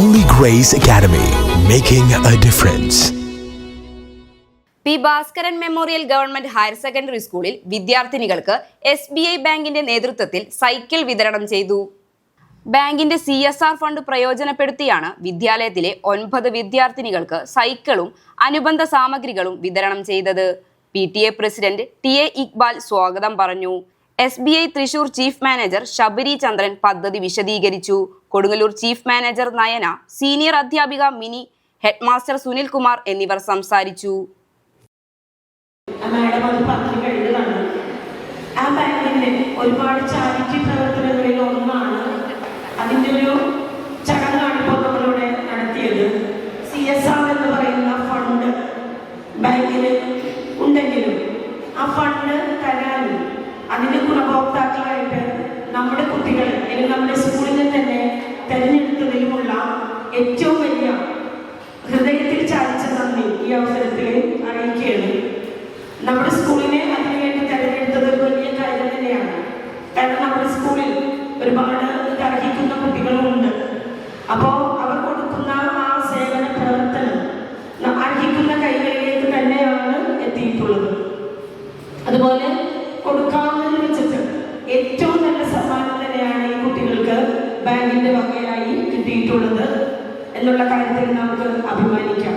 Holy Grace Academy, making a difference. P Bhaskaran memorial government higher secondary സ്കൂളിൽ വിദ്യാർത്ഥിനികൾക്ക് S B I ബാങ്കിന്റെ നേതൃത്വത്തിൽ cycle വിതരണം ചെയ്തു. ബാങ്കിന്റെ സി എസ് ആർ ഫണ്ട് പ്രയോജനപ്പെടുത്തിയാണ് വിദ്യാലയത്തിലെ ഒൻപത് വിദ്യാർത്ഥിനികൾക്ക് സൈക്കിളും അനുബന്ധ സാമഗ്രികളും വിതരണം ചെയ്തത്. P T A president T A Iqbal സ്വാഗതം പറഞ്ഞു. S B I Thrissur chief manager Sabari Chandran പദ്ധതി വിശദീകരിച്ചു. Kodungallur chief manager Nayana senior അധ്യാപിക മിനി ഹെഡ്മാസ്റ്റർ സുനിൽ കുമാർ എന്നിവർ സംസാരിച്ചു. ഒരുപാട് ചാരിറ്റി പ്രവർത്തനങ്ങളിൽ ഒന്നാണ് അതിന്റെ ഒരു ചടങ്ങാണ് ഇപ്പോൾ നമ്മളിവിടെ നടത്തിയത്. സി എസ് ആർ എന്ന് പറയുന്ന ഫണ്ട് ബാങ്കിന് ഉണ്ടെങ്കിലും ആ ഫണ്ട് തരാനും അതിന്റെ ഗുണഭോക്താക്കളായിട്ട് നമ്മുടെ കുട്ടികൾ അല്ലെങ്കിൽ നമ്മുടെ സ്കൂളിനെ തന്നെ തിരഞ്ഞെടുത്തതിലുമുള്ള ഏറ്റവും വലിയ ഹൃദയത്തിൽ ചാലിച്ച നന്ദി ഈ അവസരത്തിൽ അറിയിക്കുകയാണ്. നമ്മുടെ സ്കൂളിനെ അതിനുവേണ്ടി തെരഞ്ഞെടുത്തത് ഒരു വലിയ കാര്യം തന്നെയാണ്. കാരണം നമ്മുടെ സ്കൂളിൽ ഒരുപാട് അർഹിക്കുന്ന കുട്ടികളുമുണ്ട്. അപ്പോൾ അവർ കൊടുക്കുന്ന ആ സേവന പ്രവർത്തനം അർഹിക്കുന്ന കൈകളിലേക്ക് തന്നെയാണ് എത്തിയിട്ടുള്ളത്. അതുപോലെ കൊടുക്കാമെന്ന് വെച്ചിട്ട് ഏറ്റവും നല്ല സമ്മാനം തന്നെയാണ് ഈ കുട്ടികൾക്ക് ബാങ്കിന്റെ വകയായി കിട്ടിയിട്ടുള്ളത്. എന്നുള്ള കാര്യത്തിൽ നമുക്ക് അഭിമാനിക്കാം.